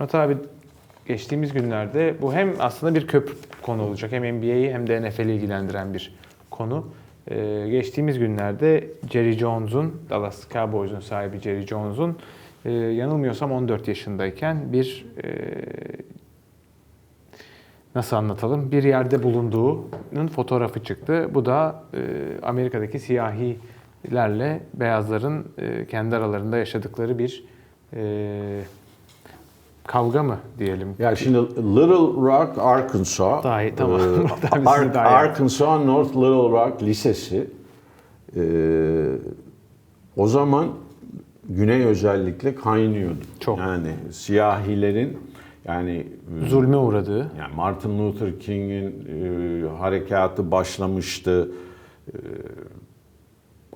Murat abi geçtiğimiz günlerde bu hem aslında bir köprü konu olacak. Hem NBA'yi hem de NFL'i ilgilendiren bir konu. Ee, geçtiğimiz günlerde Jerry Jones'un, Dallas Cowboys'un sahibi Jerry Jones'un e, yanılmıyorsam 14 yaşındayken bir e, nasıl anlatalım bir yerde bulunduğunun fotoğrafı çıktı. Bu da e, Amerika'daki siyahilerle beyazların e, kendi aralarında yaşadıkları bir e, kavga mı diyelim. Ya şimdi Little Rock, Arkansas. Daha iyi, tamam. e, Ar- daha. Arkansas North Little Rock Lisesi. e, o zaman güney özellikle kaynıyordu. Çok. Yani siyahilerin yani e, Zulme uğradığı. yani Martin Luther King'in e, harekatı başlamıştı. E,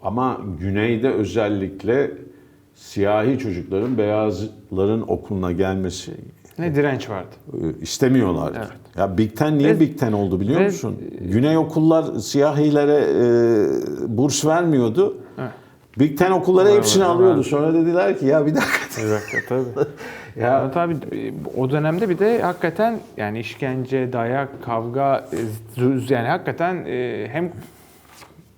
ama güneyde özellikle siyahi çocukların beyazların okuluna gelmesi Ne direnç vardı. e, istemiyorlardı. Evet. Ya Big Ten niye Ve- Big Ten oldu biliyor ve- musun? Güney okullar siyahilere e, burs vermiyordu. Evet. Big Ten okulları Var, hepsini var, alıyordu. var. Sonra dediler ki ya bir dakika. Bir dakika tabii. Ya Murat abi e, o dönemde bir de hakikaten yani işkence, dayak, kavga e, yani hakikaten e, hem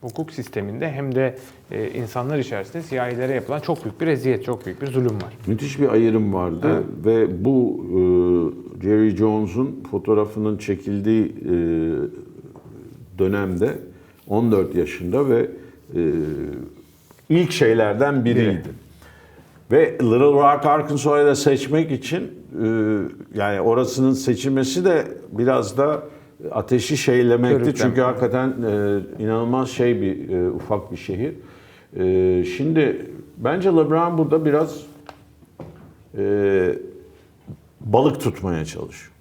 hukuk sisteminde hem de e, insanlar içerisinde siyahilere yapılan çok büyük bir eziyet, çok büyük bir zulüm var. Müthiş bir ayrım vardı Evet. ve bu e, Jerry Jones'un fotoğrafının çekildiği e, dönemde 14 yaşında ve e, ilk şeylerden biriydi. Ve Little Rock, Arkansas'ı da seçmek için e, yani orasının seçilmesi de biraz da ateşi şeylemekti. Çünkü hakikaten e, inanılmaz şey bir e, ufak bir şehir. E, şimdi bence LeBron burada biraz e, balık tutmaya çalışıyor.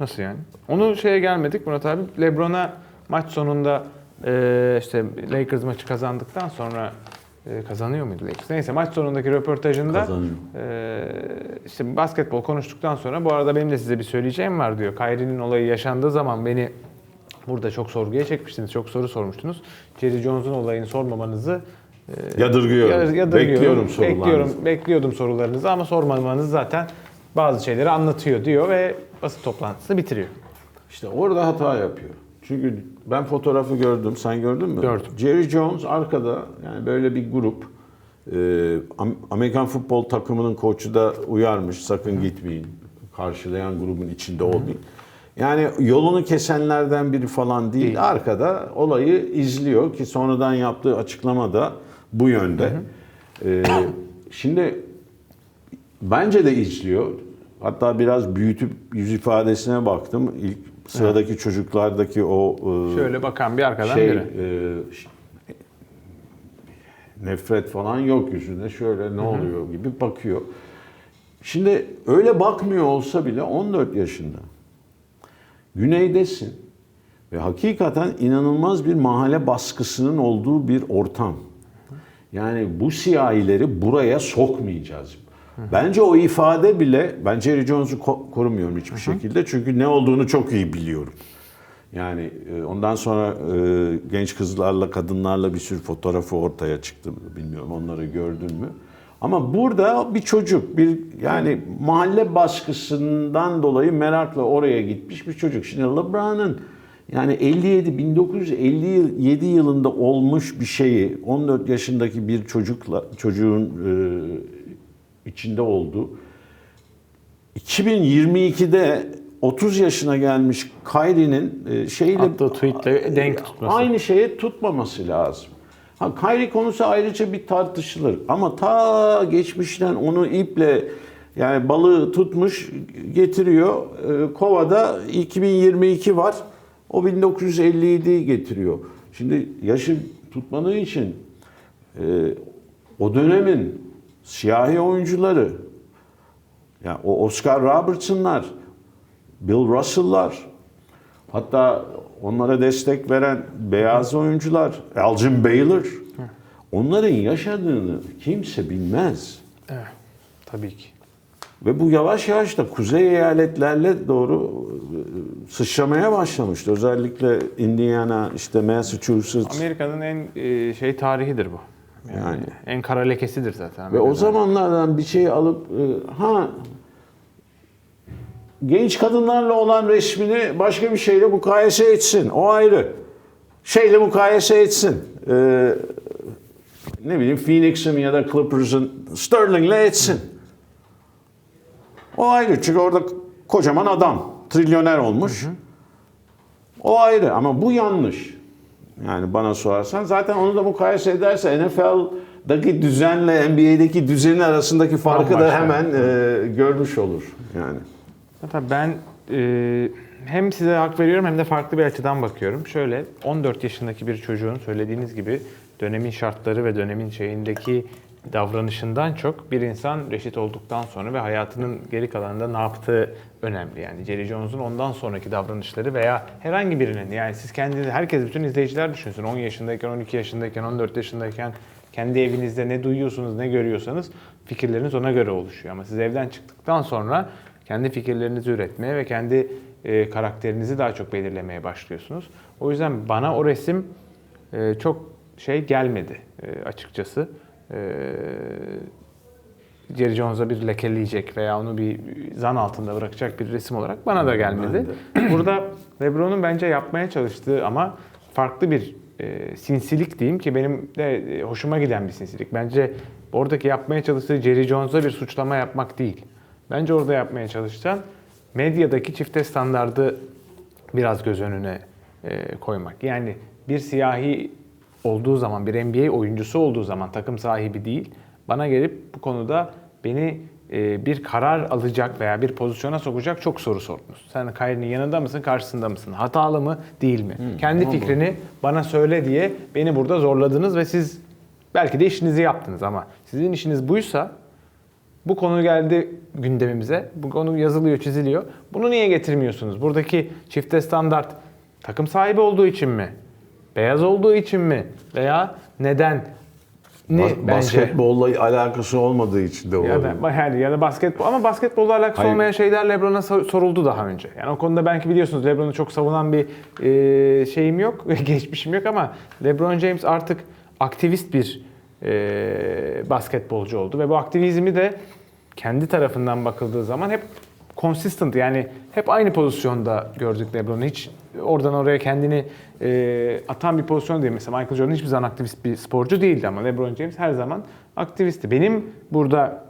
Nasıl yani? Onu şeye gelmedik Murat abi. LeBron'a maç sonunda e, işte Lakers maçı kazandıktan sonra e, kazanıyor muydu Lakers? Neyse maç sonundaki röportajında Kazanıyor. e, işte basketbol konuştuktan sonra bu arada benim de size bir söyleyeceğim var diyor. Kyrie'nin olayı yaşandığı zaman beni burada çok sorguya çekmiştiniz. Çok soru sormuştunuz. Jerry Jones'un olayını sormamanızı e, Yadırgıyorum. yad- yadırgıyorum. Bekliyorum sorularınızı. Bekliyorum, bekliyordum sorularınızı ama sormamanız zaten bazı şeyleri anlatıyor diyor ve basın toplantısını bitiriyor. İşte orada hata yapıyor. Çünkü ben fotoğrafı gördüm. Sen gördün mü? Gördüm. Jerry Jones arkada yani böyle bir grup. Am- Amerikan futbol takımının koçu da uyarmış. Sakın gitmeyin. Karşılayan grubun içinde olmayın. Yani yolunu kesenlerden biri falan değil. Değil. Arkada olayı izliyor ki sonradan yaptığı açıklama da bu yönde. Ee, şimdi bence de izliyor. Hatta biraz büyütüp yüz ifadesine baktım. İlk sıradaki çocuklardaki o e, Şöyle bakan bir arkadan şey biri. e, nefret falan yok yüzünde. Şöyle ne oluyor gibi bakıyor. Şimdi öyle bakmıyor olsa bile 14 yaşında. Güneydesin ve hakikaten inanılmaz bir mahalle baskısının olduğu bir ortam. Yani bu siyahileri buraya sokmayacağız. Bence o ifade bile, ben Jerry Jones'u ko- korumuyorum hiçbir şekilde. Çünkü ne olduğunu çok iyi biliyorum. Yani e, ondan sonra e, genç kızlarla, kadınlarla bir sürü fotoğrafı ortaya çıktı. Bilmiyorum onları gördün mü? Ama burada bir çocuk, bir yani mahalle baskısından dolayı merakla oraya gitmiş bir çocuk. Şimdi LeBron'un yani 57 1957 yılında olmuş bir şeyi 14 yaşındaki bir çocukla çocuğun e, içinde olduğu 2022'de 30 yaşına gelmiş Kyrie'nin e, şeyle Attığı tweetle denk tutması. Aynı şeye tutmaması lazım. Ha Kyrie konusu ayrıca bir tartışılır ama ta geçmişten onu iple yani balığı tutmuş getiriyor. E, Kovada 2022 var. O 1957'yi getiriyor. Şimdi yaşı tutmadığı için e, o dönemin siyahi oyuncuları yani o Oscar Robertson'lar, Bill Russell'lar, hatta onlara destek veren beyaz oyuncular, Elgin Baylor, onların yaşadığını kimse bilmez. Evet, tabii ki. Ve bu yavaş yavaş da kuzey eyaletlerle doğru e, sıçramaya başlamıştı. Özellikle Indiana, işte Massachusetts. Amerika'nın en e, şey tarihidir bu. Yani, Yani. en kara lekesidir zaten. Ve o zamanlardan bir şey alıp e, ha genç kadınlarla olan resmini başka bir şeyle mukayese etsin. O ayrı. Şeyle mukayese etsin. Ee, ne bileyim Phoenix'in ya da Clippers'ın Sterling'le etsin. O ayrı. Çünkü orada kocaman adam. Trilyoner olmuş. O ayrı ama bu yanlış. Yani bana sorarsan zaten onu da mukayese ederse NFL'daki düzenle NBA'deki düzenin arasındaki farkı da hemen e, görmüş olur. Yani. Zaten ben e, hem size hak veriyorum hem de farklı bir açıdan bakıyorum. Şöyle 14 yaşındaki bir çocuğun söylediğiniz gibi dönemin şartları ve dönemin şeyindeki davranışından çok bir insan reşit olduktan sonra ve hayatının geri kalanında ne yaptığı önemli. Yani Jerry Jones'un ondan sonraki davranışları veya herhangi birinin yani siz kendiniz herkes bütün izleyiciler düşünsün 10 yaşındayken 12 yaşındayken 14 yaşındayken kendi evinizde ne duyuyorsunuz ne görüyorsanız fikirleriniz ona göre oluşuyor. Ama siz evden çıktıktan sonra kendi fikirlerinizi üretmeye ve kendi e, karakterinizi daha çok belirlemeye başlıyorsunuz. O yüzden bana o resim e, çok şey gelmedi e, açıkçası. E, Jerry Jones'a bir lekeleyecek veya onu bir zan altında bırakacak bir resim olarak bana da gelmedi. Burada LeBron'un bence yapmaya çalıştığı ama farklı bir e, sinsilik diyeyim ki benim de e, hoşuma giden bir sinsilik. Bence oradaki yapmaya çalıştığı Jerry Jones'a bir suçlama yapmak değil. Bence orada yapmaya çalışan medyadaki çifte standardı biraz göz önüne e, koymak. Yani bir siyahi olduğu zaman, bir NBA oyuncusu olduğu zaman takım sahibi değil, bana gelip bu konuda beni e, bir karar alacak veya bir pozisyona sokacak çok soru sordunuz. Sen Kyrie'nin yanında mısın, karşısında mısın? Hatalı mı, değil mi? Kendi fikrini bana söyle diye beni burada zorladınız ve siz belki de işinizi yaptınız ama sizin işiniz buysa bu konu geldi gündemimize. Bu konu yazılıyor, çiziliyor. Bunu niye getirmiyorsunuz? Buradaki çifte standart takım sahibi olduğu için mi? Beyaz olduğu için mi? Veya neden? Ne Bas- bence? Basketbolla alakası olmadığı için de Ya, olabilir. da, yani ya da basketbol ama basketbolla alakası Hayır. olmayan şeyler LeBron'a sor- soruldu daha önce. Yani o konuda belki biliyorsunuz LeBron'u çok savunan bir e, şeyim yok, geçmişim yok ama LeBron James artık aktivist bir e, basketbolcu oldu ve bu aktivizmi de kendi tarafından bakıldığı zaman hep consistent yani hep aynı pozisyonda gördük LeBron'u. Hiç oradan oraya kendini e, atan bir pozisyon değil. Mesela Michael Jordan hiçbir zaman aktivist bir sporcu değildi ama LeBron James her zaman aktivisti. Benim burada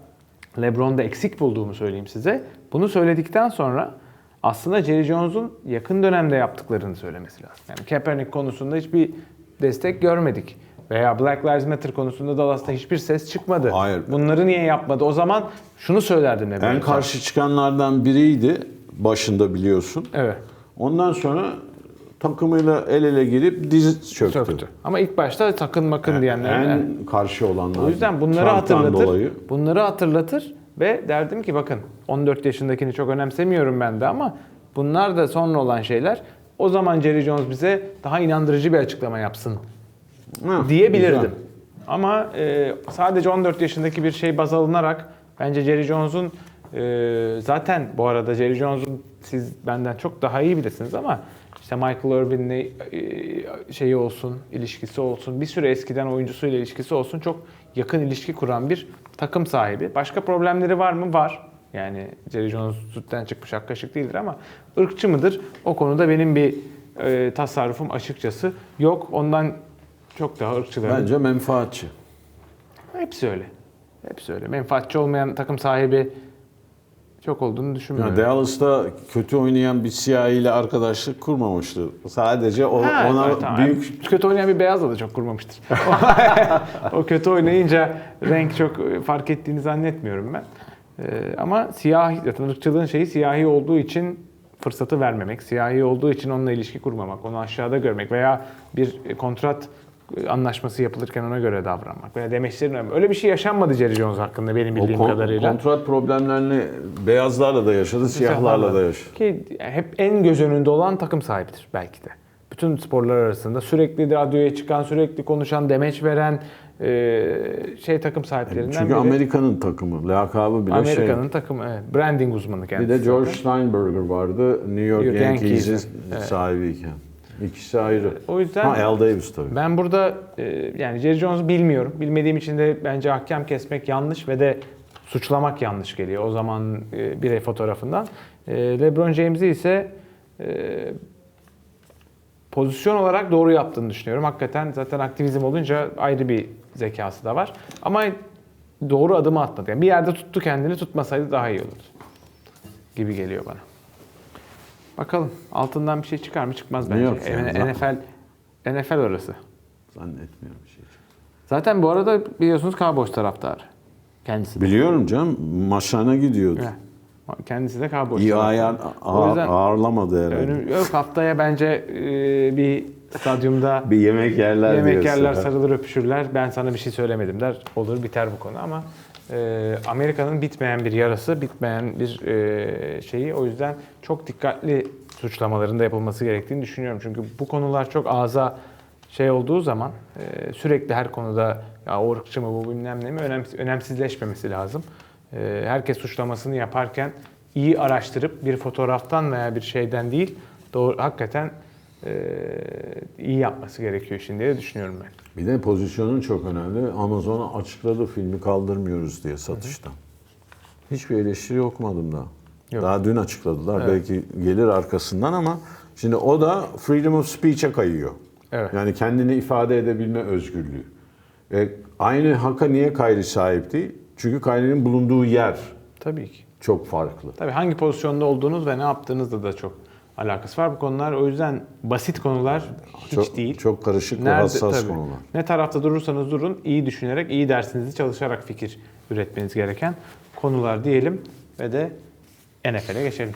LeBron'da eksik bulduğumu söyleyeyim size. Bunu söyledikten sonra aslında Jerry Jones'un yakın dönemde yaptıklarını söylemesi lazım. Yani Kaepernick konusunda hiçbir destek görmedik. Veya Black Lives Matter konusunda Dallas'ta hiçbir ses çıkmadı. Hayır. Bunları niye yapmadı? O zaman şunu söylerdim. En karşı çıkanlardan biriydi başında biliyorsun. Evet. Ondan sonra takımıyla el ele girip dizi çöktü. Çöktü. Ama ilk başta takın makın diyenler. En karşı olanlar. O yüzden bunları Trump'tan hatırlatır. dolayı. Bunları hatırlatır ve derdim ki bakın 14 yaşındakini çok önemsemiyorum ben de ama bunlar da sonra olan şeyler. O zaman Jerry Jones bize daha inandırıcı bir açıklama yapsın Heh, diyebilirdim. güzel. Ama e, sadece 14 yaşındaki bir şey baz alınarak bence Jerry Jones'un e, zaten bu arada Jerry Jones'un siz benden çok daha iyi bilirsiniz ama işte Michael Irvin'le e, şeyi olsun, ilişkisi olsun, bir süre eskiden oyuncusuyla ilişkisi olsun çok yakın ilişki kuran bir takım sahibi. Başka problemleri var mı? Var. Yani Jerry Jones sütten çıkmış ak kaşık değildir ama ırkçı mıdır? O konuda benim bir e, tasarrufum açıkçası yok. Ondan çok daha ırkçıların Bence menfaatçi. Hepsi öyle. Hepsi öyle. Menfaatçi olmayan takım sahibi çok olduğunu düşünmüyorum. Ya Dallas'ta kötü oynayan bir siyahi ile arkadaşlık kurmamıştı. Sadece o, Ha, ona evet, tamam. büyük kötü oynayan bir beyazla da çok kurmamıştır. o kötü oynayınca renk çok fark ettiğini zannetmiyorum ben. Ee, ama siyahi, zaten ırkçılığın şeyi siyahi olduğu için fırsatı vermemek, siyahi olduğu için onunla ilişki kurmamak, onu aşağıda görmek veya bir kontrat anlaşması yapılırken ona göre davranmak veya demeçlerin öyle bir şey yaşanmadı Jerry Jones hakkında benim o bildiğim kon- kadarıyla. kontrat problemlerini beyazlarla da yaşadı, siyahlarla da yaşadı. Ki hep en göz önünde olan takım sahibidir belki de. Bütün sporlar arasında sürekli radyoya çıkan, sürekli konuşan, demeç veren e, şey takım sahiplerinden Çünkü biri. Amerika'nın takımı, lakabı bile Amerika'nın şey. takımı, evet. branding uzmanı Bir kendisi. de George zaten. Steinberger vardı, New York York Yankees'in Yankees'in, evet. sahibiyken. İkisi ayrı. O yüzden Ha Al Davis tabii. ben burada e, yani Jerry Jones'u bilmiyorum. Bilmediğim için de bence hakem kesmek yanlış ve de suçlamak yanlış geliyor. O zaman e, birey fotoğrafından. E, LeBron James'i ise e, pozisyon olarak doğru yaptığını düşünüyorum. Hakikaten zaten aktivizm olunca ayrı bir zekası da var. Ama doğru adımı atmadı. Yani bir yerde tuttu kendini tutmasaydı daha iyi olurdu. Gibi geliyor bana. Bakalım altından bir şey çıkar mı çıkmaz bence. Yok yani, N- NFL NFL orası. Zannetmiyorum bir şey. Zaten bu arada biliyorsunuz Cowboys taraftarı. Kendisi de. Biliyorum canım maçlarına gidiyordu. Evet. Kendisi de Cowboys İyi taraftarı. ayar, O ağır, yüzden ağırlamadı herhalde. önüm, yok haftaya bence e, bir stadyumda Bir yemek yerler Yemek diyorsun, yerler, sarılır öpüşürler. Ben sana bir şey söylemedim der. Olur biter bu konu ama e, Amerika'nın bitmeyen bir yarası, bitmeyen bir e, şeyi. O yüzden çok dikkatli suçlamaların da yapılması gerektiğini düşünüyorum. Çünkü bu konular çok ağza şey olduğu zaman e, sürekli her konuda ya o ırkçı mı bu bilmem ne mi önemsiz, önemsizleşmemesi lazım. E, herkes suçlamasını yaparken iyi araştırıp bir fotoğraftan veya bir şeyden değil doğru hakikaten iyi yapması gerekiyor şimdi diye düşünüyorum ben. Bir de pozisyonun çok önemli. Amazon'a açıkladı filmi kaldırmıyoruz diye satıştan. Hiçbir eleştiri okumadım daha. Yok. Daha dün açıkladılar. Evet. Belki gelir arkasından ama şimdi o da freedom of speech'e kayıyor. Evet. Yani kendini ifade edebilme özgürlüğü. E, aynı haka niye Kyrie sahip değil? Çünkü Kyrie'nin bulunduğu yer Tabii ki. çok farklı. Tabii hangi pozisyonda olduğunuz ve ne yaptığınızla da çok alakası var bu konular. O yüzden basit konular hiç çok, değil. Çok karışık ve Nerede- hassas tabii. konular. Ne tarafta durursanız durun, iyi düşünerek, iyi dersinizi çalışarak fikir üretmeniz gereken konular diyelim ve de NFL'e geçelim.